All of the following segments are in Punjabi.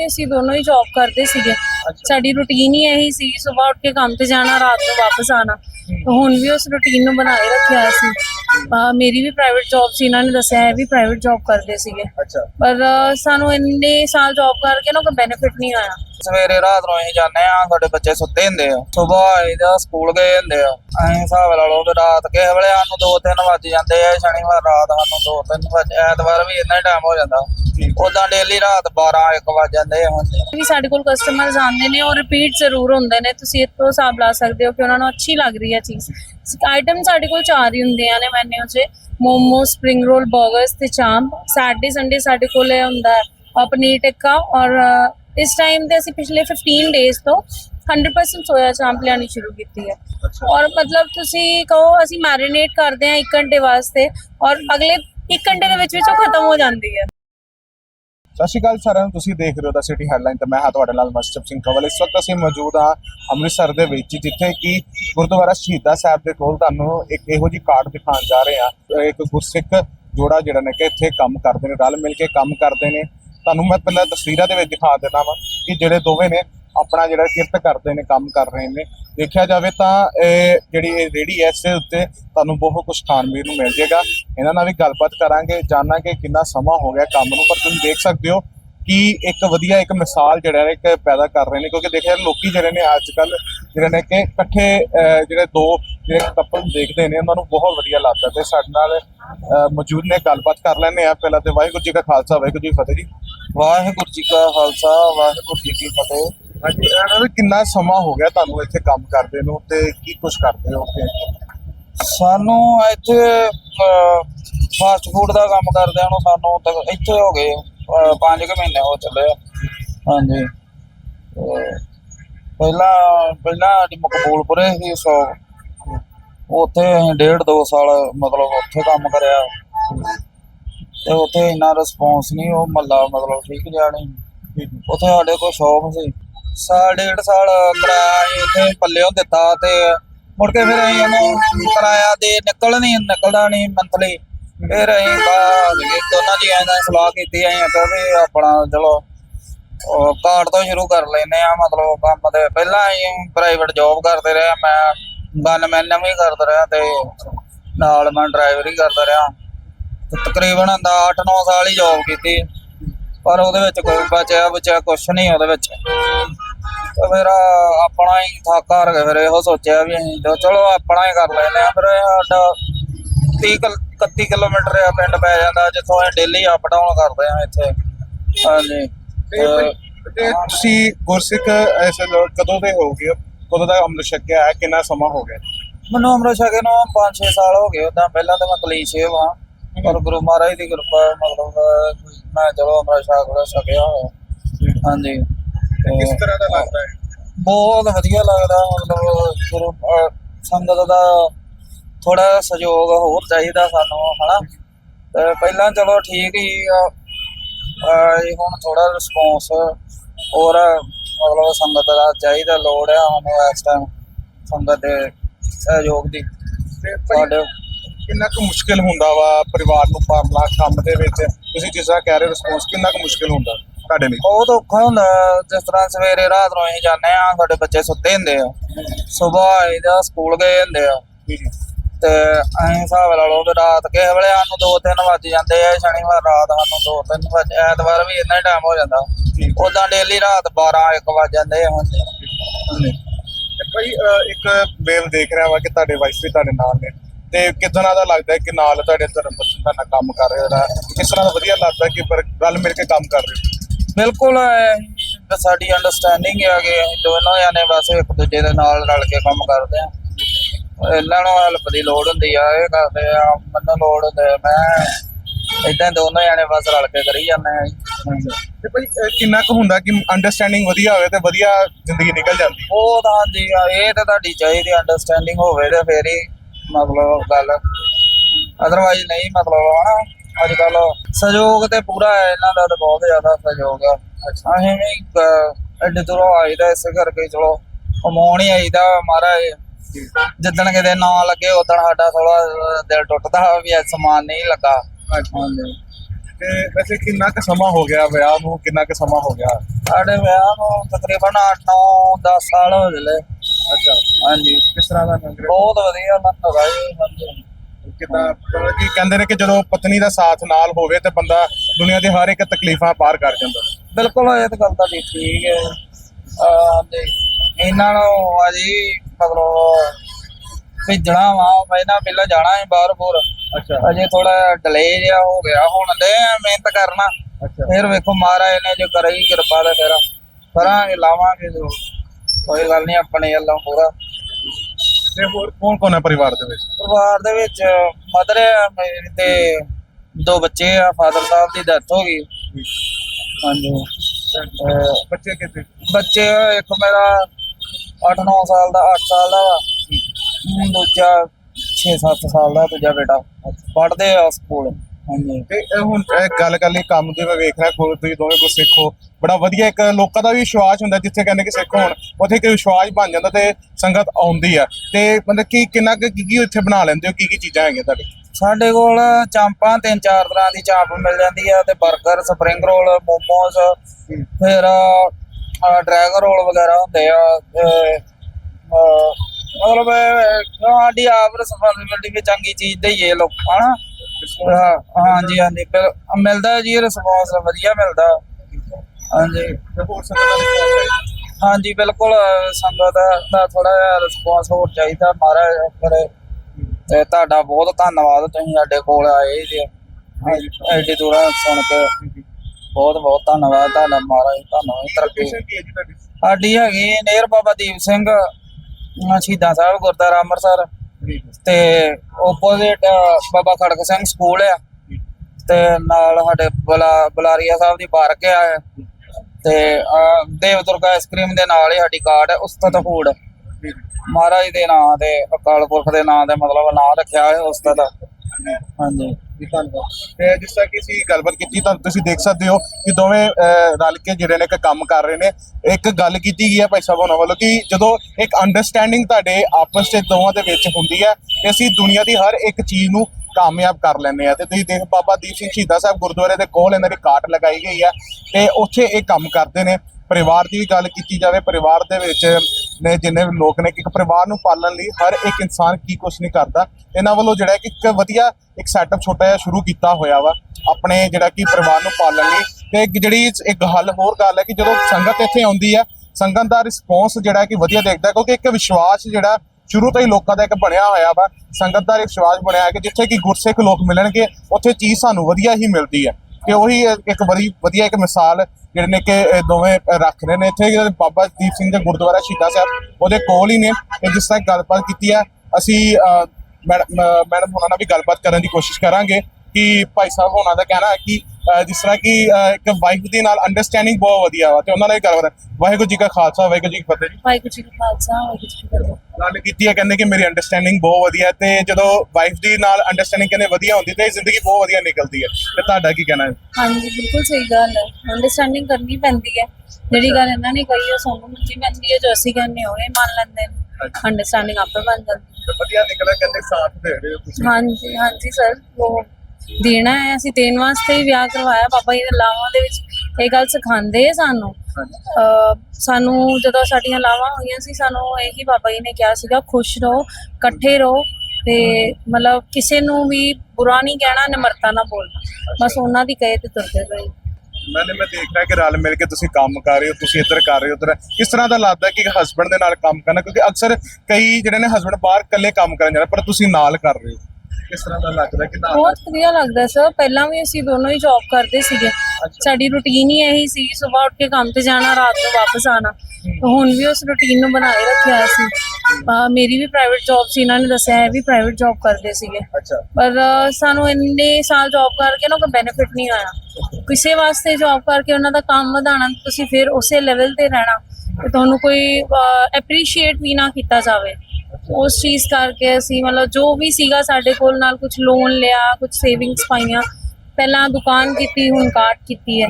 ਵੀ ਅਸੀਂ ਦੋਨੋਂ ਹੀ ਜੌਬ ਕਰਦੇ ਸੀਗੇ। ਸਾਡੀ ਰੁਟੀਨ ਹੀ ਇਹੀ ਸੀ ਸਵੇਰ ਉੱਠ ਕੇ ਕੰਮ ਤੇ ਜਾਣਾ ਰਾਤ ਨੂੰ ਵਾਪਸ ਆਣਾ। ਹੁਣ ਵੀ ਉਸ ਰੁਟੀਨ ਨੂੰ ਬਣਾਏ ਰੱਖਿਆ ਸੀ। ਮੇਰੀ ਵੀ ਪ੍ਰਾਈਵੇਟ ਜੌਬ ਸੀ ਇਹਨਾਂ ਨੇ ਦੱਸਿਆ ਹੈ ਵੀ ਪ੍ਰਾਈਵੇਟ ਜੌਬ ਕਰਦੇ ਸੀਗੇ। ਪਰ ਸਾਨੂੰ ਇੰਨੇ ਸਾਲ ਜੌਬ ਕਰਕੇ ਨਾ ਕੋਈ ਬੈਨੀਫਿਟ ਨਹੀਂ ਆਇਆ। ਸਵੇਰੇ ਰਾਤ ਨੂੰ ਅਸੀਂ ਜਾਂਦੇ ਆ ਸਾਡੇ ਬੱਚੇ ਸੁੱਤੇ ਹੁੰਦੇ ਆ। ਸਵੇਰ ਇਹਦਾ ਸਕੂਲ ਗਏ ਹੁੰਦੇ ਆ। ਅਸੀਂ ਹਿਸਾਬ ਲਾ ਲਓ ਰਾਤ ਕਿਸੇ ਵੇਲੇ ਸਾਨੂੰ 2-3 ਵੱਜ ਜਾਂਦੇ ਆ ਸ਼ਨੀਵਾਰ ਰਾਤ ਸਾਨੂੰ 2-3 ਵੱਜ ਐਤਵਾਰ ਵੀ ਇੰਨਾ ਹੀ ਟਾਈਮ ਹੋ ਜਾਂਦਾ। ਉਦਾਂ ਡੇਲੀ ਰਾਤ 12-1 ਵੱਜ ਜਾਂਦੇ ਹੁਣ ਵੀ ਸਾਡੇ ਕੋਲ ਕਸਟਮਰਸ ਆਉਂਦੇ ਨੇ ਔਰ ਰਿਪੀਟ ਜ਼ਰੂਰ ਹੁੰਦੇ ਨੇ। ਤੁਸੀਂ ਇਤੋਂ ਹਿਸਾਬ ਲਾ ਸਕਦੇ ਹੋ ਕਿ ਉਹਨਾਂ ਨੂੰ ਅੱਛੀ ਲੱਗ ਰਹੀ ਹੈ ਚੀਜ਼। ਆਈਟਮ ਸਾਡੇ ਕੋਲ ਚਾਰ ਹੀ ਹੁੰਦੀਆਂ ਨੇ ਮੈਨੂ 'ਚ। ਮੋਮੋ ਸਪ੍ਰਿੰਗ ਰੋਲ 버ਗਰਸ ਤੇ ਚਾਂਪ। ਸੈਟਰਡੇ ਸੰਡੇ ਸਾਡੇ ਕੋਲ ਇਹ ਹੁੰਦਾ ਹੈ। ਪਨੀਰ ਟਿੱਕਾ ਔਰ ਇਸ ਟਾਈਮ ਤੇ ਅਸੀਂ ਪਿਛਲੇ 15 ਡੇਜ਼ ਤੋਂ 100% ਸੋਇਆ ਚਾਂਪ ਲਿਆਣੀ ਸ਼ੁਰੂ ਕੀਤੀ ਹੈ। ਔਰ ਮਤਲਬ ਤੁਸੀਂ ਕਹੋ ਅਸੀਂ ਮੈਰੀਨੇਟ ਕਰਦੇ ਹਾਂ 1 ਘੰਟੇ ਵਾਸਤੇ ਔਰ ਅਗਲੇ 1 ਘੰਟੇ ਦੇ ਵਿੱਚ ਵਿੱਚ ਉਹ ਖਤਮ ਹੋ ਜਾਂਦੀ ਹੈ। ਸਤਿ ਸ਼੍ਰੀ ਅਕਾਲ ਸਾਰਿਆਂ ਨੂੰ, ਤੁਸੀਂ ਦੇਖ ਰਹੇ ਹੋ ਦਾ ਸਿਟੀ ਹੈਡਲਾਈਨ ਤੇ ਮੈਂ ਹਾਂ ਤੁਹਾਡੇ ਨਾਲ ਮਸਟਰ ਸਿੰਘ ਕਵਲ। ਇਸ ਵਕਤ ਅਸੀਂ ਮੌਜੂਦ ਹਾਂ ਅੰਮ੍ਰਿਤਸਰ ਦੇ ਵਿੱਚ, ਜਿੱਥੇ ਕਿ ਗੁਰਦੁਆਰਾ ਸ਼ਹੀਦਾਂ ਸਾਹਿਬ ਦੇ ਕੋਲ ਤੁਹਾਨੂੰ ਇੱਕ ਇਹੋ ਜਿਹੀ ਕਾਰਡ ਦਿਖਾਉਣ ਜਾ ਰਹੇ ਹਾਂ। ਇੱਕ ਗੁਰਸਿੱਖ ਜੋੜਾ ਜਿਹੜਾ ਨੇ ਕਿ ਇੱਥੇ ਕੰਮ ਕਰਦੇ ਨੇ, ਰਲ ਮਿਲ ਕੇ ਕੰਮ ਕਰਦੇ ਨੇ। ਤੁਹਾਨੂੰ ਮੈਂ ਪਹਿਲਾਂ ਤਸਵੀਰਾਂ ਦੇ ਵਿੱਚ ਦਿਖਾ ਦਿੰਦਾ ਵਾਂ ਕਿ ਜਿਹੜੇ ਦੋਵੇਂ ਨੇ ਆਪਣਾ ਜਿਹੜਾ ਕਿਰਤ ਕਰਦੇ ਨੇ ਕੰਮ ਕਰ ਰਹੇ ਨੇ। ਦੇਖਿਆ ਜਾਵੇ ਤਾਂ ਇਹ ਜਿਹੜੀ ਇਹ ਰੇੜੀ ਹੈ ਇਸ ਦੇ ਉੱਤੇ ਤੁਹਾਨੂੰ ਬਹੁਤ ਕੁਝ ਖਾਣ ਪੀਣ ਨੂੰ ਮਿਲ ਜਾਏਗਾ। ਇਹਨਾਂ ਨਾਲ ਵੀ ਗੱਲਬਾਤ ਕਰਾਂਗੇ ਜਾਣਾਂਗੇ ਕਿੰਨਾ ਸਮਾਂ ਹੋ ਗਿਆ ਕੰਮ ਨੂੰ ਪਰ ਤੁਸੀਂ ਦੇਖ ਸਕਦੇ ਹੋ ਕਿ ਇੱਕ ਵਧੀਆ ਇੱਕ ਮਿਸਾਲ ਜਿਹੜਾ ਹੈ ਇੱਕ ਪੈਦਾ ਕਰ ਰਹੇ ਨੇ ਕਿਉਂਕਿ ਦੇਖਿਆ ਲੋਕੀ ਜਿਹੜੇ ਨੇ ਅੱਜ ਕੱਲ ਜਿਹੜੇ ਨੇ ਕਿ ਇਕੱਠੇ ਅਹ, ਜਿਹੜੇ ਦੋ ਜਿਹੜੇ ਕਪਲ ਦੇਖਦੇ ਨੇ ਉਹਨਾਂ ਨੂੰ ਬਹੁਤ ਵਧੀਆ ਲੱਗਦਾ ਤੇ ਸਾਡੇ ਨਾਲ ਅਹ, ਮੌਜੂਦ ਨੇ ਗੱਲਬਾਤ ਕਰ ਲੈਂਦੇ ਆ ਪਹਿਲਾਂ ਤੇ ਵਾਹਿਗੁਰੂ ਜੀ ਕਾ ਖਾਲਸਾ ਵਾਹਿਗੁਰੂ ਜੀ ਕੀ ਫਤਿਹ ਜੀ। ਵਾਹਿਗੁਰੂ ਜੀ ਕਾ ਖਾਲਸਾ ਵਾਹਿਗੁਰੂ ਜੀ ਕੀ ਫਤਿਹ। ਹਾਂਜੀ ਇਹਨਾਂ ਵੀ ਕਿੰਨਾ ਸਮਾਂ ਹੋ ਗਿਆ ਤੁਹਾਨੂੰ ਇੱਥੇ ਕੰਮ ਕਰਦੇ ਨੂੰ ਤੇ ਕੀ ਕੁਝ ਕਰਦੇ ਹੋ ਉੱਥੇ? ਸਾਨੂੰ ਇੱਥੇ ਫਾਸਟ ਫੂਡ ਦਾ ਕੰਮ ਕਰਦਿਆਂ ਨੂੰ ਸਾਨੂੰ ਤਕ- ਇੱਥੇ ਹੋ ਗਏ 5 ਕੁ ਮਹੀਨੇ ਹੋ ਚੱਲੇ ਆ। ਹਾਂਜੀ। ਤੇ ਪਹਿਲਾਂ ਪਹਿਲਾਂ ਸਾਡੀ ਮਕਬੂਲਪੁਰੇ ਸੀ ਸੌ ਉੱਥੇ ਡੇਢ ਦੋ ਸਾਲ ਮਤਲਬ ਉੱਥੇ ਕੰਮ ਕਰਿਆ। ਤੇ ਉੱਥੇ ਇੰਨਾ ਰਿਸਪੌਂਸ ਨਹੀਂ ਉਹ ਮੱਲਾ ਮਤਲਬ ਠੀਕ ਨਹੀਂ। ਉੱਥੇ ਸਾਡੇ ਕੋਲ ਸ਼ੌਪ ਸੀ। ਸਾਲ, ਡੇਢ ਸਾਲ ਕਿਰਾਇਆ ਅਸੀਂ ਉੱਥੇ ਪੱਲਿਓਂ ਦਿੱਤਾ ਤੇ ਮੁੜ ਕੇ ਫਿਰ ਅਸੀਂ ਉਹਨੂੰ ਕਿਰਾਇਆ ਦੇ ਨਿਕਲ ਨਹੀਂ ਨਿਕਲਦਾ ਨਹੀਂ ਮੰਥਲੀ ਫਿਰ ਅਸੀਂ ਬਾਅਦ ਵਿੱਚ ਦੋਨਾਂ ਜੀ ਐਂ ਸਲਾਹ ਕੀਤੀ, ਅਸੀਂ ਆਖਿਆ ਵੀ ਆਪਣਾ ਚਲੋ, ਉਹ ਕਾਰਡ ਤੋਂ ਸ਼ੁਰੂ ਕਰ ਲੈਨੇ ਆ ਮਤਲਬ ਕੰਮ ਤੇ। ਪਹਿਲਾਂ ਅਸੀਂ ਪ੍ਰਾਈਵੇਟ ਜੌਬ ਕਰਦੇ ਰਹੇ, ਮੈਂ ਗਨਮੈਨ ਵੀ ਕਰਦਾ ਰਿਹਾ ਤੇ ਨਾਲ ਮੈਂ ਡਰਾਈਵਰੀ ਕਰਦਾ ਰਿਹਾ। ਤਕਰੀਬਨ ਦਾ 8-9 ਸਾਲ ਹੀ ਜੌਬ ਕੀਤੀ। ਪਰ ਉਹਦੇ ਵਿੱਚ ਕੋਈ ਬਚਿਆ ਬਚਿਆ ਕੁਛ ਨਹੀਂ ਉਹਦੇ ਵਿੱਚ। ਤੇ ਫਿਰ ਆਪਣਾ ਹੀ ਥੱਕ ਕੇ ਫਿਰ ਇਹੋ ਸੋਚਿਆ ਵੀ ਅਸੀਂ ਤਾਂ ਚਲੋ ਆਪਣਾ ਹੀ ਕਰ ਲੈਨੇ ਆ ਫਿਰ ਇਹ ਸਾਡਾ 30 ਕਿਲ- 31 ਕਿਲੋਮੀਟਰ ਆ ਪਿੰਡ ਪੈ ਜਾਂਦਾ ਜਿੱਥੋਂ ਅਸੀਂ ਡੇਲੀ ਅਪ ਡਾਊਨ ਕਰਦੇ ਆ ਇੱਥੇ। ਹਾਂਜੀ। ਤੇ ਤੇ ਤੇ ਤੁਸੀਂ ਗੁਰਸਿੱਖ ਐਸੇ ਲੋਕ ਕਦੋਂ ਦੇ ਹੋ ਗਏ ਹੋ? ਕਦੋਂ ਦਾ ਅੰਮ੍ਰਿਤ ਛਕਿਆ ਹੈ? ਕਿੰਨਾ ਸਮਾਂ ਹੋ ਗਿਆ? ਮੈਨੂੰ ਅਮਰ ਛਕੇ ਨੂੰ 5-6 ਸਾਲ ਹੋ ਗਏ ਉਦਾਂ ਪਹਿਲਾਂ ਤਾਂ ਮੈਂ ਕਲੀਸ਼ੇ ਵਾਂ ਪਰ ਗੁਰੂ ਮਹਾਰਾਜ ਦੀ ਕਿਰਪਾ ਮਤਲਬ ਮੈਂ ਚਲੋ ਅਮਰ ਛਕ ਛਕਿਆ ਹੋਇਆ। ਹਾਂਜੀ। ਕਿਸ ਤਰ੍ਹਾਂ ਦਾ ਲੱਗਦਾ ਹੈ? ਬਹੁਤ ਵਧੀਆ ਲੱਗਦਾ ਮਤਲਬ ਗੁਰੂ ਸੰਗਤ ਦਾ ਥੋੜਾ ਸਹਿਯੋਗ ਹੋਰ ਚਾਹੀਦਾ ਸਾਨੂੰ ਹਨਾ? ਤੇ ਪਹਿਲਾਂ ਚਲੋ ਠੀਕ ਹੀ ਇਹ ਹੁਣ ਥੋੜਾ ਰਿਸਪੌਂਸ ਹੋਰ ਮਤਲਬ ਸੰਗਤ ਦਾ ਚਾਹੀਦਾ ਲੋੜ ਆ ਸਾਨੂੰ ਇਸ ਟਾਈਮ ਸੰਗਤ ਦੇ ਸਹਿਯੋਗ ਦੀ। ਤੇ ਭਾਈ ਸਾਡੇ ਕਿੰਨਾ ਕੁ ਮੁਸ਼ਕਿਲ ਹੁੰਦਾ ਵਾ ਪਰਿਵਾਰ ਨੂੰ ਪਾਲਣਾ ਕੰਮ ਦੇ ਵਿੱਚ? ਤੁਸੀਂ ਜਿਸ ਤਰ੍ਹਾਂ ਕਹਿ ਰਹੇ ਰਿਸਪੌਂਸ ਕਿੰਨਾ ਕੁ ਮੁਸ਼ਕਿਲ ਹੁੰਦਾ ਤੁਹਾਡੇ ਲਈ? ਬਹੁਤ ਔਖਾ ਹੁੰਦਾ। ਜਿਸ ਤਰ੍ਹਾਂ ਸਵੇਰੇ ਰਾਤ ਨੂੰ ਅਸੀਂ ਜਾਂਦੇ ਆ ਸਾਡੇ ਬੱਚੇ ਸੁੱਤੇ ਹੁੰਦੇ ਆ। ਸਵੇਰ ਇਹਦਾ ਸਕੂਲ ਗਏ ਹੁੰਦੇ ਆ। ਤੇ ਅਸੀਂ ਹਿਸਾਬ ਲਾ ਲਓ ਵੀ ਰਾਤ ਕਿਸੇ ਵੇਲੇ ਸਾਨੂੰ 2-3 ਵੱਜ ਜਾਂਦੇ ਆ ਸ਼ਨੀਵਾਰ ਰਾਤ ਸਾਨੂੰ 2-3 ਵੱਜ ਐਤਵਾਰ ਵੀ ਇੰਨਾ ਹੀ ਟਾਈਮ ਹੋ ਜਾਂਦਾ। ਉਦਾਂ ਡੇਲੀ ਰਾਤ 12-1 ਵੱਜ ਜਾਂਦੇ ਆ ਹੁਣ। ਭਾਈ ਇੱਕ ਵੇਵ ਦੇਖ ਰਿਹਾ ਵਾ ਕਿ ਤੁਹਾਡੇ ਵਾਈਫ ਵੀ ਤੁਹਾਡੇ ਨਾਲ ਨੇ। ਤੇ ਕਿਦਾਂ ਦਾ ਲੱਗਦਾ ਹੈ ਕਿ ਨਾਲ ਤੁਹਾਡੇ ਧਰਮ ਪਤਨੀ ਨਾਲ ਕੰਮ ਕਰ ਰਹੇ ਹੋ ਕਿਸ ਤਰ੍ਹਾਂ ਦਾ ਵਧੀਆ ਲੱਗਦਾ ਕਿ ਪਰ ਰਲ ਮਿਲ ਕੇ ਕੰਮ ਕਰ ਰਹੇ ਹੋ? ਬਿਲਕੁਲ ਸਾਡੀ ਅੰਡਰਸਟੈਂਡਿੰਗ ਕਿ ਅਸੀਂ ਦੋਨੋਂ ਜਾਨੇ ਬਸ ਇੱਕ ਦੂਜੇ ਦੇ ਨਾਲ ਰਲ ਕੇ ਕੰਮ ਕਰਦੇ ਆ। ਇਹਨਾਂ ਨੂੰ ਹੈਲਪ ਦੀ ਲੋੜ ਹੁੰਦੀ ਆ ਇਹ ਕਰਦੇ ਆ ਮੈਨੂੰ ਲੋੜ ਹੁੰਦੀ ਮੈਂ ਇਦਾਂ ਦੋਨੋਂ ਜਾਨੇ ਬਸ ਰਲ ਕੇ ਕਰੀ ਜਾਂਦੇ ਆ ਜੀ। ਤੇ ਭਾਈ ਕਿੰਨਾ ਕੁ ਹੁੰਦਾ ਕਿ ਅੰਡਰਸਟੈਂਡਿੰਗ ਵਧੀਆ ਹੋਵੇ ਤੇ ਵਧੀਆ ਜ਼ਿੰਦਗੀ ਨਿਕਲ ਜਾਂਦੀ? ਉਹ ਤਾਂ ਆ, ਇਹ ਤਾਂ ਤੁਹਾਡੀ ਚਾਹੀਦੀ ਅੰਡਰਸਟੈਂਡਿੰਗ ਹੋਵੇ ਤੇ ਫੇਰ ਹੀ ਮਤਲਬ ਗੱਲ। ਅਦਰਵਾਈਜ਼ ਨਹੀਂ ਮਤਲਬ ਹਨਾ। ਅੱਜ ਕੱਲ ਸਹਿਯੋਗ ਤੇ ਪੂਰਾ ਹੈ ਇਹਨਾਂ ਦਾ ਤਾਂ ਬਹੁਤ ਜ਼ਿਆਦਾ ਸਹਿਯੋਗ ਆ। ਅਸੀਂ ਵੀ ਐਡੇ ਦੂਰੋਂ ਆਈਦਾ ਇਸੇ ਕਰਕੇ ਚਲੋ ਕਮਾਉਣ ਹੀ ਆਈਦਾ ਮਹਾਰਾਜ। ਜਿੱਦਣ ਕਿਤੇ ਨਾ ਲੱਗੇ ਉਦੋਂ ਸਾਡਾ ਥੋੜਾ ਦਿਲ ਟੁੱਟਦਾ ਵੀ ਇਹ ਸਮਾਨ ਨਹੀਂ ਲੱਗਾ। ਤੇ ਵੈਸੇ ਕਿੰਨਾ ਕੁ ਸਮਾਂ ਹੋ ਗਿਆ ਵਿਆਹ ਨੂੰ? ਕਿੰਨਾ ਕੁ ਸਮਾਂ ਹੋ ਗਿਆ? ਸਾਡੇ ਵਿਆਹ ਨੂੰ ਤਕਰੀਬਨ 8 9 10 ਸਾਲ ਹੋ ਗਏ ਅੱਛਾ। ਹਾਂਜੀ। ਕਿਸ ਤਰ੍ਹਾਂ ਦਾ ਬਹੁਤ ਵਧੀਆ ਆਨੰਦ ਹੈਗਾ ਜੀ ਹਾਂਜੀ। ਕਿਦਾਂ? ਮਤਲਬ ਕਿ ਕਹਿੰਦੇ ਨੇ ਕਿ ਜਦੋਂ ਪਤਨੀ ਦਾ ਸਾਥ ਨਾਲ ਹੋਵੇ ਤੇ ਬੰਦਾ ਦੁਨੀਆ ਦੇ ਹਰ ਇੱਕ ਤਕਲੀਫਾਂ ਪਾਰ ਕਰ ਜਾਂਦਾ। ਬਿਲਕੁਲ ਇਹ ਤਾਂ ਗੱਲ ਤੁਹਾਡੀ ਠੀਕ ਹੈ। ਅਹ ਤੇ ਇਹਨਾਂ ਨੂੰ ਅਜੀ ਮਤਲਬ ਭੇਜਣਾ ਵਾ। ਪਹਿਲਾਂ ਪਹਿਲਾਂ ਜਾਣਾ ਹੈ ਬਾਹਰ ਬੋਰ। ਅੱਛਾ। ਅਜੇ ਥੋੜਾ ਡਿਲੇ ਜਿਹਾ ਹੋ ਗਿਆ। ਹੁਣ ਦੇ ਮਿਹਨਤ ਕਰਨਾ। ਅੱਛਾ। ਫਿਰ ਵੇਖੋ ਮਹਾਰਾਜ ਨੇ ਜੋ ਕਰੀ ਕਿਰਪਾ ਤੇ ਫਿਰ ਕਰਾਂਗੇ ਲਾਵਾਂਗੇ ਜੋ ਕੋਈ ਗੱਲ ਨਹੀਂ ਆਪਣੇ ਵੱਲੋਂ ਪੂਰਾ। ਤੇ ਹੋਰ ਕੌਣ ਕੌਣ ਹੈ ਪਰਿਵਾਰ ਦੇ ਵਿੱਚ? ਪਰਿਵਾਰ ਦੇ ਵਿੱਚ ਮਦਰ ਮੇਰੀ ਤੇ ਦੋ ਬੱਚੇ ਆ ਫਾਦਰ ਸਾਹਿਬ ਦੀ ਡੈਥ ਹੋ ਗਈ। ਹਾਂਜੀ। ਅਹ ਬੱਚੇ ਕਿਤੇ ਬੱਚੇ ਇੱਕ ਮੇਰਾ 8-9 ਸਾਲ ਦਾ 8 ਸਾਲ ਦਾ ਵਾ। ਦੂਜਾ 6-7 ਸਾਲ ਦਾ ਦੂਜਾ ਬੇਟਾ। ਪੜ੍ਹਦੇ ਆ ਸਕੂਲ। ਹਾਂਜੀ। ਤੇ ਇਹ ਹੁਣ ਇਹ ਗੱਲ ਕਰ ਲਈ ਕੰਮ ਦੀ ਮੈਂ ਵੇਖ ਰਿਹਾ ਕੋਲ ਤੁਸੀਂ ਦੋਵੇਂ ਕੋ ਸਿੱਖੋ। ਬੜਾ ਵਧੀਆ ਇੱਕ ਲੋਕਾਂ ਦਾ ਵੀ ਵਿਸ਼ਵਾਸ ਹੁੰਦਾ ਜਿੱਥੇ ਕਹਿੰਦੇ ਕਿ ਸਿੱਖ ਹੋਣ ਉੱਥੇ ਇੱਕ ਵਿਸ਼ਵਾਸ ਬਣ ਜਾਂਦਾ ਤੇ ਸੰਗਤ ਆਉਂਦੀ ਆ। ਤੇ ਮਤਲਬ ਕਿ ਕਿੰਨਾ ਕੁ ਕੀ ਕੀ ਉੱਥੇ ਬਣਾ ਲੈਂਦੇ ਹੋ? ਕੀ ਕੀ ਚੀਜ਼ਾਂ ਹੈਗੀਆਂ ਤੁਹਾਡੇ? ਸਾਡੇ ਕੋਲ ਚਾਂਪਾਂ ਤਿੰਨ ਚਾਰ ਤਰ੍ਹਾਂ ਦੀ ਚਾਂਪ ਮਿਲ ਜਾਂਦੀ ਆ ਤੇ 버ਗਰ ਸਪਰਿੰਗ ਰੋਲ ਮੋਮੋਸ ਫਿਰ ਡਰੈਗਨ ਰੋਲ ਵਗੈਰਾ ਹੁੰਦੇ ਆ ਤੇ, ਮਤਲਬ ਸਾਡੀ ਆਪ ਰਿਸਪਾਂਸਿਬਿਲਟੀ ਵੀ ਚੰਗੀ ਚੀਜ਼ ਦਈਏ ਲੋਕਾਂ ਹਨਾ ਹਾਂ ਹਾਂਜੀ ਹਾਂਜੀ ਮਿਲਦਾ ਜੀ ਰਿਸਪੌਂਸ ਵਧੀਆ ਮਿਲਦਾ। ਹਾਂਜੀ। ਹੋਰ ਸੰਗਤ ਹਾਂਜੀ ਬਿਲਕੁਲ ਸੰਗਤ ਦਾ ਥੋੜਾ ਜਿਹਾ ਰਿਸਪੌਂਸ ਹੋਰ ਚਾਹੀਦਾ। ਮਹਾਰਾਜ ਕਰੇ ਤੇ ਤੁਹਾਡਾ ਬਹੁਤ ਧੰਨਵਾਦ ਤੁਸੀਂ ਸਾਡੇ ਕੋਲ ਆਏ ਜੀ। ਹਾਂਜੀ, ਐਡੀ ਦੂਰੋਂ ਸੁਣ ਕੇ ਬਹੁਤ ਬਹੁਤ ਧੰਨਵਾਦ ਤੁਹਾਡਾ ਮਹਾਰਾਜ ਧੰਨਵਾਦ ਤਰੱਕੀ। ਕੀ ਹੈ ਜੀ ਤੁਹਾਡੀ ਸਾਡੀ ਹੈਗੀ ਨੇਰ ਬਾਬਾ ਦੀਪ ਸਿੰਘ ਅਹ, ਸ਼ਹੀਦਾਂ ਸਾਹਿਬ ਗੁਰਦੁਆਰਾ ਅੰਮ੍ਰਿਤਸਰ। ਤੇ ਓਪੋਜਿਟ ਬਾਬਾ ਖੜਕ ਸਿੰਘ ਸਕੂਲ ਆ। ਤੇ ਨਾਲ ਸਾਡੇ ਬੁਲਾ ਬਲਾਰੀਆ ਸਾਹਿਬ ਦੀ ਪਾਰਕ ਆ। ਤੇ ਦੇਵ ਦੁਰਗਾ ਆਈਸਕ੍ਰੀਮ ਦੇ ਨਾਲ ਹੀ ਸਾਡੀ ਕਾਰਡ ਹੈ ਉਸਤਤ ਫੂਡ। ਮਹਾਰਾਜ ਦੇ ਨਾਂ ਤੇ ਅਕਾਲ ਪੁਰਖ ਦੇ ਨਾਂ ਤੇ ਮਤਲਬ ਨਾਂ ਰੱਖਿਆ ਹੈ ਉਸਤਤ ਹਾਂਜੀ। ਜੀ ਧੰਨਵਾਦ। ਤੇ ਜਿਸ ਤਰ੍ਹਾਂ ਕਿ ਅਸੀਂ ਗੱਲਬਾਤ ਕੀਤੀ ਤਾਂ ਤੁਸੀਂ ਦੇਖ ਸਕਦੇ ਹੋ ਕਿ ਦੋਵੇਂ ਅਹ, ਰਲ ਕੇ ਜਿਹੜੇ ਨੇ ਇੱਕ ਕੰਮ ਕਰ ਰਹੇ ਨੇ। ਇੱਕ ਗੱਲ ਕੀਤੀ ਗਈ ਹੈ ਭਾਈ ਸਾਹਿਬ ਉਹਨਾਂ ਵੱਲੋਂ ਕਿ ਜਦੋਂ ਇੱਕ ਅੰਡਰਸਟੈਂਡਿੰਗ ਤੁਹਾਡੇ ਆਪਸ ਵਿੱਚ ਦੋਵਾਂ ਦੇ ਵਿੱਚ ਹੁੰਦੀ ਹੈ ਤੇ ਅਸੀਂ ਦੁਨੀਆ ਦੀ ਹਰ ਇੱਕ ਚੀਜ਼ ਨੂੰ ਕਾਮਯਾਬ ਕਰ ਲੈਂਦੇ ਆ। ਤੇ ਤੁਸੀਂ ਦੇਖ ਬਾਬਾ ਦੀਪ ਸਿੰਘ ਸ਼ਹੀਦਾਂ ਸਾਹਿਬ ਗੁਰਦੁਆਰੇ ਦੇ ਕੋਲ ਇਹਨਾਂ ਦੀ ਕਾਟ ਲਗਾਈ ਗਈ ਹੈ ਤੇ ਉੱਥੇ ਇਹ ਕੰਮ ਕਰਦੇ ਨੇ। ਪਰਿਵਾਰ ਦੀ ਵੀ ਗੱਲ ਕੀਤੀ ਜਾਵੇ, ਪਰਿਵਾਰ ਦੇ ਵਿੱਚ ਨੇ ਜਿੰਨੇ ਲੋਕ ਨੇ ਕਿ ਇੱਕ ਪਰਿਵਾਰ ਨੂੰ ਪਾਲਣ ਲਈ ਹਰ ਇੱਕ ਇਨਸਾਨ ਕੀ ਕੁਛ ਨਹੀਂ ਕਰਦਾ। ਇਹਨਾਂ ਵੱਲੋਂ ਜਿਹੜਾ ਕਿ ਇੱਕ ਵਧੀਆ ਇੱਕ ਸੈਟਅਪ ਛੋਟਾ ਜਿਹਾ ਸ਼ੁਰੂ ਕੀਤਾ ਹੋਇਆ ਵਾ, ਆਪਣੇ ਜਿਹੜਾ ਕਿ ਪਰਿਵਾਰ ਨੂੰ ਪਾਲਣ ਲਈ। ਤੇ ਇੱਕ ਜਿਹੜੀ ਇੱਕ ਹੱਲ ਹੋਰ ਗੱਲ ਹੈ ਕਿ ਜਦੋਂ ਸੰਗਤ ਇੱਥੇ ਆਉਂਦੀ ਹੈ ਸੰਗਤ ਦਾ ਰਿਸਪੌਂਸ ਜਿਹੜਾ ਕਿ ਵਧੀਆ ਦੇਖਦਾ, ਕਿਉਂਕਿ ਇੱਕ ਵਿਸ਼ਵਾਸ ਜਿਹੜਾ ਸ਼ੁਰੂ ਤੋਂ ਹੀ ਲੋਕਾਂ ਦਾ ਇੱਕ ਬਣਿਆ ਹੋਇਆ ਵਾ ਸੰਗਤ ਦਾ ਇੱਕ ਵਿਸ਼ਵਾਸ ਬਣਿਆ ਹੈ ਕਿ ਜਿੱਥੇ ਕਿ ਗੁਰਸਿੱਖ ਲੋਕ ਮਿਲਣਗੇ ਉੱਥੇ ਚੀਜ਼ ਸਾਨੂੰ ਵਧੀਆ ਹੀ ਮਿਲਦੀ ਹੈ। ਤੇ ਉਹੀ ਇੱਕ ਬੜੀ ਵਧੀਆ ਇੱਕ ਮਿਸਾਲ ਜਿਹੜੇ ਨੇ ਕਿ ਦੋਵੇਂ ਰੱਖ ਰਹੇ ਨੇ। ਇੱਥੇ ਬਾਬਾ ਦੀਪ ਸਿੰਘ ਦੇ ਗੁਰਦੁਆਰਾ ਸ਼ਹੀਦਾਂ ਸਾਹਿਬ ਉਹਦੇ ਕੋਲ ਹੀ ਨੇ। ਤੇ ਜਿਸ ਤਰ੍ਹਾਂ ਗੱਲਬਾਤ ਕੀਤੀ ਹੈ ਅਸੀਂ ਅਹ, ਮੈਡਮ ਮੈਡਮ ਹੋਣਾ ਨਾਲ ਵੀ ਗੱਲਬਾਤ ਕਰਨ ਦੀ ਕੋਸ਼ਿਸ਼ ਕਰਾਂਗੇ ਕਿ ਭਾਈ ਸਾਹਿਬ ਹੋਣਾ ਦਾ ਕਹਿਣਾ ਹੈ ਕਿ ਜਿਸ ਤਰ੍ਹਾਂ ਕਿ ਇੱਕ ਵਾਈਫ ਦੇ ਨਾਲ ਅੰਡਰਸਟੈਂਡਿੰਗ ਬਹੁਤ ਵਧੀਆ ਵਾ ਤੇ ਉਹਨਾਂ ਨਾਲ ਵੀ ਗੱਲਬਾਤ ਵਾਹਿਗੁਰੂ ਜੀ ਕਾ ਖਾਲਸਾ ਵਾਹਿਗੁਰੂ ਜੀ ਕੀ ਫਤਿਹ ਵਾਹਿਗੁਰੂ ਜੀ ਕਾ ਖਾਲਸਾ ਵਾਹਿਗੁਰੂ ਜੀ ਕੀ ਫਤਿਹ। ਗੱਲ ਕੀਤੀ ਹੈ ਕਹਿੰਦੇ ਕਿ ਮੇਰੀ ਅੰਡਰਸਟੈਂਡਿੰਗ ਬਹੁਤ ਵਧੀਆ ਹੈ ਤੇ ਜਦੋਂ ਵਾਈਫ ਦੀ ਨਾਲ ਅੰਡਰਸਟੈਂਡਿੰਗ ਕਹਿੰਦੇ ਵਧੀਆ ਹੁੰਦੀ ਤੇ ਜ਼ਿੰਦਗੀ ਬਹੁਤ ਵਧੀਆ ਨਿਕਲਦੀ ਹੈ। ਤੇ ਤੁਹਾਡਾ ਕੀ ਕਹਿਣਾ ਹੈ? ਹਾਂਜੀ ਬਿਲਕੁਲ ਸਹੀ ਗੱਲ ਹੈ। ਅੰਡਰਸਟੈਂਡਿੰਗ ਕਰਨੀ ਪੈਂਦੀ ਹੈ। ਜਿਹੜੀ ਗੱਲ ਇਹਨਾਂ ਨੇ ਕਹੀ ਉਹ ਸਾਨੂੰ ਮੰਨੀ ਪੈਂਦੀ ਹੈ ਜੋ ਅਸੀਂ ਕਹਿੰਦੇ ਹੋ ਇਹ ਮੰਨ ਲੈਂਦੇ ਨੇ। ਅੰਡਰਸਟੈਂਡਿੰਗ ਆਪੇ ਬਣ ਜਾਂਦੀ ਤੇ ਵਧੀਆ ਨਿਕਲਿਆ ਕਹਿੰਦੇ ਸਾਥ ਦੇ ਰਹੇ ਹੋ ਤੁਸੀਂ। ਹੈ ਹਾਂਜੀ ਹਾਂਜੀ ਸਰ ਉਹ ਦੇਣਾ ਹੈ ਅਸੀਂ ਦੇਣ ਵਾਸਤੇ ਹੀ ਵਿਆਹ ਕਰਵਾਇਆ। ਬਾਬਾ ਜੀ ਦੇ ਲਾਵਾਂ ਦੇ ਵਿੱਚ ਇਹ ਗੱਲ ਸਿਖਾਉਂਦੇ ਆ ਸਾਨੂੰ। ਅਹ ਸਾਨੂੰ ਜਦੋਂ ਸਾਡੀਆਂ ਲਾਵਾਂ ਹੋਈਆਂ ਸੀ ਸਾਨੂੰ ਇਹੀ ਬਾਬਾ ਜੀ ਨੇ ਕਿਹਾ ਸੀਗਾ ਖੁਸ਼ ਰਹੋ ਇਕੱਠੇ ਰਹੋ ਤੇ ਮਤਲਬ ਕਿਸੇ ਨੂੰ ਵੀ ਬੁਰਾ ਨਹੀਂ ਕਹਿਣਾ ਨਿਮਰਤਾ ਨਾਲ ਬੋਲਣਾ। ਬਸ ਉਹਨਾਂ ਦੀ ਕਹੇ ਤੇ ਤੁਰਦੇ ਰਹੋ ਮੈਨੇ ਮੈਂ ਦੇਖ ਰਿਹਾ ਕਿ ਰਲ ਮਿਲ ਕੇ ਤੁਸੀਂ ਕੰਮ ਕਰ ਰਹੇ ਹੋ ਤੁਸੀਂ ਇੱਧਰ ਕਰ ਰਹੇ ਹੋ ਉੱਧਰ। ਕਿਸ ਤਰ੍ਹਾਂ ਦਾ ਲੱਗਦਾ ਕਿ ਹਸਬੰਡ ਦੇ ਨਾਲ ਕੰਮ ਕਰਨਾ? ਕਿਉਂਕਿ ਅਕਸਰ ਕਈ ਜਿਹੜੇ ਨੇ ਹਸਬੰਡ ਬਾਹਰ ਇਕੱਲੇ ਕੰਮ ਕਰਨ ਜਾਂਦੇ ਪਰ ਤੁਸੀਂ ਨਾਲ ਕਰ ਰਹੇ ਹੋ। ਕਿਸ ਤਰ੍ਹਾਂ ਦਾ ਲੱਗਦਾ ਕਿ ਨਾਲ ਬਹੁਤ ਵਧੀਆ ਲੱਗਦਾ ਸਰ। ਪਹਿਲਾਂ ਵੀ ਅਸੀਂ ਦੋਨੋਂ ਹੀ ਜੌਬ ਕਰਦੇ ਸੀਗੇ। ਸਾਡੀ ਰੁਟੀਨ ਹੀ ਇਹੀ ਸੀ ਸਵੇਰ ਉੱਠ ਕੇ ਕੰਮ ਤੇ ਜਾਣਾ ਰਾਤ ਨੂੰ ਵਾਪਸ ਆਣਾ। ਹੁਣ ਵੀ ਉਸ ਰੁਟੀਨ ਨੂੰ ਬਣਾਏ ਰੱਖਿਆ ਸੀ ਮੇਰੀ ਵੀ ਪ੍ਰਾਈਵੇਟ ਜੌਬ ਸੀ ਇਹਨਾਂ ਨੇ ਦੱਸਿਆ ਹੈ ਵੀ ਪ੍ਰਾਈਵੇਟ ਜੌਬ ਕਰਦੇ ਸੀਗੇ। ਪਰ ਸਾਨੂੰ ਇੰਨੇ ਸਾਲ ਜੌਬ ਕਰਕੇ ਨਾ ਕੋਈ ਬੈਨੀਫਿਟ ਨਹੀਂ ਆਇਆ। ਕਿਸੇ ਵਾਸਤੇ ਜੌਬ ਕਰਕੇ ਉਹਨਾਂ ਦਾ ਕੰਮ ਵਧਾਣਾ ਤੁਸੀਂ ਫਿਰ ਉਸੇ ਲੈਵਲ ਤੇ ਰਹਿਣਾ। ਤੁਹਾਨੂੰ ਕੋਈ ਐਪਰੀਸ਼ੀਏਟ ਵੀ ਨਾ ਕੀਤਾ ਜਾਵੇ। ਉਸ ਚੀਜ਼ ਕਰਕੇ ਅਸੀਂ ਮਤਲਬ ਜੋ ਵੀ ਸੀਗਾ ਸਾਡੇ ਕੋਲ ਨਾਲ ਕੁਝ ਲੋਨ ਲਿਆ ਕੁਝ ਸੇਵਿੰਗਸ ਪਾਈਆਂ। ਪਹਿਲਾਂ ਦੁਕਾਨ ਕੀਤੀ ਹੁਣ ਕਾਰਟ ਕੀਤੀ ਹੈ।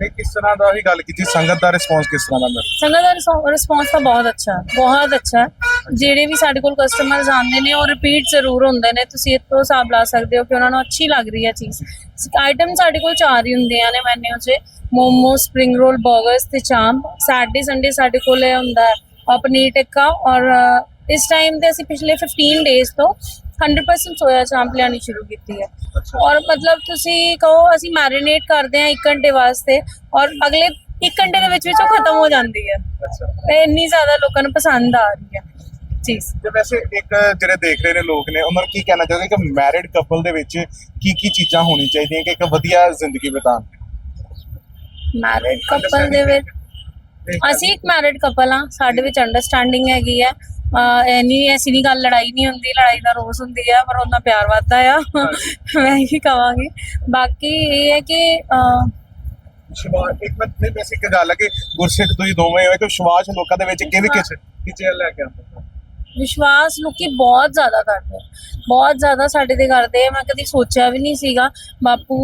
ਤੇ ਕਿਸ ਤਰ੍ਹਾਂ ਦਾ ਵੀ ਗੱਲ ਕੀਤੀ? ਸੰਗਤ ਦਾ ਰਿਸਪੌਂਸ ਕਿਸ ਤਰ੍ਹਾਂ ਦਾ ਸੰਗਤ ਦਾ ਰਿਸਪੌਂਸ ਤਾਂ ਬਹੁਤ ਅੱਛਾ ਹੈ, ਬਹੁਤ ਅੱਛਾ। ਹੈ। ਜਿਹੜੇ ਵੀ ਸਾਡੇ ਕੋਲ ਕਸਟਮਰਸ ਆਉਂਦੇ ਨੇ ਉਹ ਰਿਪੀਟ ਜ਼ਰੂਰ ਹੁੰਦੇ ਨੇ। ਤੁਸੀਂ ਇਹ ਤੋਂ ਹਿਸਾਬ ਲਾ ਸਕਦੇ ਹੋ ਕਿ ਉਹਨਾਂ ਨੂੰ ਅੱਛੀ ਲੱਗ ਰਹੀ ਹੈ ਚੀਜ਼। ਆਈਟਮ ਸਾਡੇ ਕੋਲ ਚਾਰ ਹੀ ਹੁੰਦੀਆਂ ਨੇ ਮੈਨੂ 'ਚ। ਮੋਮੋ ਸਪ੍ਰਿੰਗ ਰੋਲ 버ਗਰਸ ਤੇ ਚਾਂਪ। ਸੈਟਰਡੇ ਸੰਡੇ ਸਾਡੇ ਕੋਲ ਇਹ ਹੁੰਦਾ। ਹੈ ਪਨੀਰ ਟਿੱਕਾ ਔਰ ਇਸ ਟਾਈਮ ਤੇ ਅਸੀਂ ਪਿਛਲੇ 15 ਡੇਜ਼ ਤੋਂ 100% ਸੋਇਆ ਚਾਂਪ ਲਿਆਣੀ ਸ਼ੁਰੂ ਕੀਤੀ ਹੈ। ਔਰ ਮਤਲਬ ਤੁਸੀਂ ਕਹੋ ਅਸੀਂ ਮੈਰੀਨੇਟ ਕਰਦੇ ਹਾਂ 1 ਘੰਟੇ ਵਾਸਤੇ ਔਰ ਅਗਲੇ 1 ਘੰਟੇ ਦੇ ਵਿੱਚ ਵਿੱਚ ਉਹ ਖਤਮ ਹੋ ਜਾਂਦੀ ਹੈ। ਤੇ ਇੰਨੀ ਜ਼ਿਆਦਾ ਲੋਕਾਂ ਨੂੰ ਪਸੰਦ ਆ ਰਹੀ ਹੈ। ਚੀਜ਼ ਤੇ ਵੈਸੇ ਇੱਕ ਜਿਹੜੇ ਦੇਖ ਰਹੇ ਨੇ ਲੋਕ ਨੇ ਉਹਨਾਂ ਨੂੰ ਕੀ ਕਹਿਣਾ ਚਾਹੁੰਦੇ ਕਿ ਮੈਰਿਡ ਕਪਲ ਦੇ ਵਿੱਚ ਕੀ ਕੀ ਚੀਜ਼ਾਂ ਹੋਣੀ ਚਾਹੀਦੀਆਂ ਕਿ ਇੱਕ ਵਧੀਆ ਜ਼ਿੰਦਗੀ ਬਿਤਾਉਣ? ਮੈਰਿਡ ਕਪਲ ਦੇ ਵਿੱਚ ਅਸੀਂ ਇੱਕ ਮੈਰਿਡ ਕਪਲ ਆ ਸਾਡੇ ਵਿੱਚ ਅੰਡਰਸਟੈਂਡਿੰਗ ਹੈਗੀ ਅਹ ਇੰਨੀ ਐਸੀ ਨਹੀਂ ਗੱਲ ਲੜਾਈ ਨਹੀਂ ਹੁੰਦੀ ਲੜਾਈ ਦਾ ਰੋਸ ਹੁੰਦੀ ਹੈ ਪਰ ਉਹਨਾਂ ਪਿਆਰ ਵੱਧਦਾ ਆ। ਮੈਂ ਇਹੀ ਕਹਾਂਗੀ ਬਾਕੀ ਇਹ ਹੈ ਕਿ ਵਿਸ਼ਵਾਸ ਇੱਕ ਮਿੰਟ ਨਹੀਂ ਵੈਸੇ ਇੱਕ ਗੱਲ ਹੈ ਕਿ ਗੁਰਸਿੱਖ ਤੁਸੀਂ ਦੋਵੇਂ ਹੋ ਕਿ ਵਿਸ਼ਵਾਸ ਲੋਕਾਂ ਦੇ ਵਿੱਚ ਕਿਵੇਂ ਕਿਸ ਕਿਚੇ ਲੈ ਕੇ ਆਉਂਦੇ? ਵਿਸ਼ਵਾਸ ਲੋਕੀ ਬਹੁਤ ਜ਼ਿਆਦਾ ਕਰਦੇ ਆ। ਬਹੁਤ ਜ਼ਿਆਦਾ ਸਾਡੇ ਤੇ ਕਰਦੇ ਮੈਂ ਕਦੀ ਸੋਚਿਆ ਵੀ ਨਹੀਂ ਸੀਗਾ। ਬਾਪੂ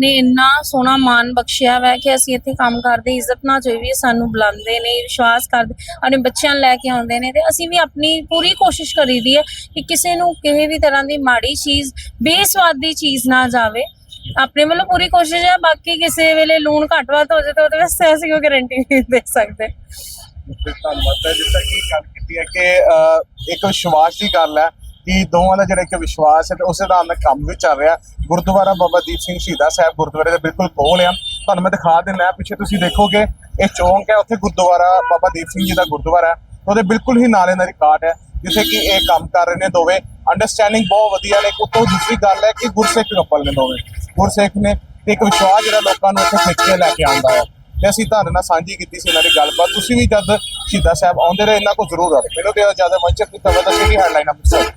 ਨੇ ਇੰਨਾ ਸੋਹਣਾ ਮਾਨ ਬਖਸ਼ਿਆ ਵੈ ਕਿ ਅਸੀਂ ਇੱਥੇ ਕੰਮ ਕਰਦੇ, ਇੱਜ਼ਤ ਨਾਲ ਹੋਈ ਵੀ ਸਾਨੂੰ ਬੁਲਾਉਂਦੇ ਨੇ, ਵਿਸ਼ਵਾਸ ਕਰਦੇ, ਆਪਣੇ ਬੱਚਿਆਂ ਨੂੰ ਲੈ ਕੇ ਆਉਂਦੇ ਨੇ ਤੇ ਅਸੀਂ ਵੀ ਆਪਣੀ ਪੂਰੀ ਕੋਸ਼ਿਸ਼ ਕਰੀਦੀ ਹੈ ਕਿ ਕਿਸੇ ਨੂੰ ਕਿਸੇ ਵੀ ਤਰ੍ਹਾਂ ਦੀ ਮਾੜੀ ਚੀਜ਼, ਬੇਸਵਾਦੀ ਚੀਜ਼ ਨਾ ਜਾਵੇ। ਆਪਣੇ ਵੱਲੋਂ ਪੂਰੀ ਕੋਸ਼ਿਸ਼ ਹੈ, ਬਾਕੀ ਕਿਸੇ ਵੇਲੇ ਲੂਣ ਘੱਟ ਵੱਧ ਹੋ ਜਾਵੇ ਤਾਂ ਉਹਦੇ ਵਾਸਤੇ ਅਸੀਂ ਕੋਈ ਗਾਰੰਟੀ ਨਹੀਂ ਦੇ ਸਕਦੇ। ਧੰਨਵਾਦ। ਹੈ ਜਿੱਦਾਂ ਕਿ ਗੱਲ ਕੀਤੀ ਹੈ ਕਿ ਇੱਕ ਵਿਸ਼ਵਾਸ ਦੀ ਗੱਲ ਹੈ ਕਿ ਦੋਵਾਂ ਦਾ ਜਿਹੜਾ ਇੱਕ ਵਿਸ਼ਵਾਸ ਹੈ ਤੇ ਉਸੇ ਦਾ ਨਾਲ ਕੰਮ ਵੀ ਚੱਲ ਰਿਹਾ। ਗੁਰਦੁਆਰਾ ਬਾਬਾ ਦੀਪ ਸਿੰਘ ਸ਼ਹੀਦਾ ਸਾਹਿਬ ਗੁਰਦੁਆਰੇ ਦੇ ਬਿਲਕੁਲ ਕੋਲ ਆ। ਤੁਹਾਨੂੰ ਮੈਂ ਦਿਖਾ ਦਿੰਦਾ ਪਿੱਛੇ ਤੁਸੀਂ ਦੇਖੋਗੇ, ਇਹ ਚੌਂਕ ਹੈ, ਉੱਥੇ ਗੁਰਦੁਆਰਾ ਬਾਬਾ ਦੀਪ ਸਿੰਘ ਜੀ ਦਾ ਗੁਰਦੁਆਰਾ ਹੈ। ਉਹਦੇ ਬਿਲਕੁਲ ਹੀ ਨਾਲੇ ਨਾਲ ਕਾਟ ਹੈ, ਜਿੱਥੇ ਕਿ ਇਹ ਕੰਮ ਕਰ ਰਹੇ ਨੇ ਦੋਵੇਂ। ਅੰਡਰਸਟੈਂਡਿੰਗ ਬਹੁਤ ਵਧੀਆ ਨੇ। ਉੱਤੋਂ ਦੂਸਰੀ ਗੱਲ ਹੈ ਕਿ ਗੁਰਸਿੱਖ ਕਪਲ ਨੇ ਦੋਵੇਂ। ਗੁਰਸਿੱਖ ਨੇ ਤੇ ਇੱਕ ਵਿਸ਼ਵਾਸ ਜਿਹੜਾ ਲੋਕਾਂ ਨੂੰ ਉੱਥੇ ਖਿੱਚ ਕੇ ਲੈ ਕੇ ਆਉਂਦਾ ਹੈ। ਤੇ ਅਸੀਂ ਤੁਹਾਡੇ ਨਾਲ ਸਾਂਝੀ ਕੀਤੀ ਸੀ ਇਹਨਾਂ ਦੀ ਗੱਲਬਾਤ। ਤੁਸੀਂ ਵੀ ਜਦ ਸ਼ਹੀਦਾਂ ਸਾਹਿਬ ਆਉਂਦੇ ਰਹੇ ਇਹਨਾਂ ਕੋਲ ਜ਼ਰੂਰ ਆਓ। ਮੈਨੂੰ ਤੇ ਜ਼ਿਆਦਾ ਮੰਚਰ ਦੀ ਖਬਰ ਦਾ ਸਿਟੀ ਹੈਡਲਾਈਨ ਅੰਮ੍ਰਿਤਸਰ।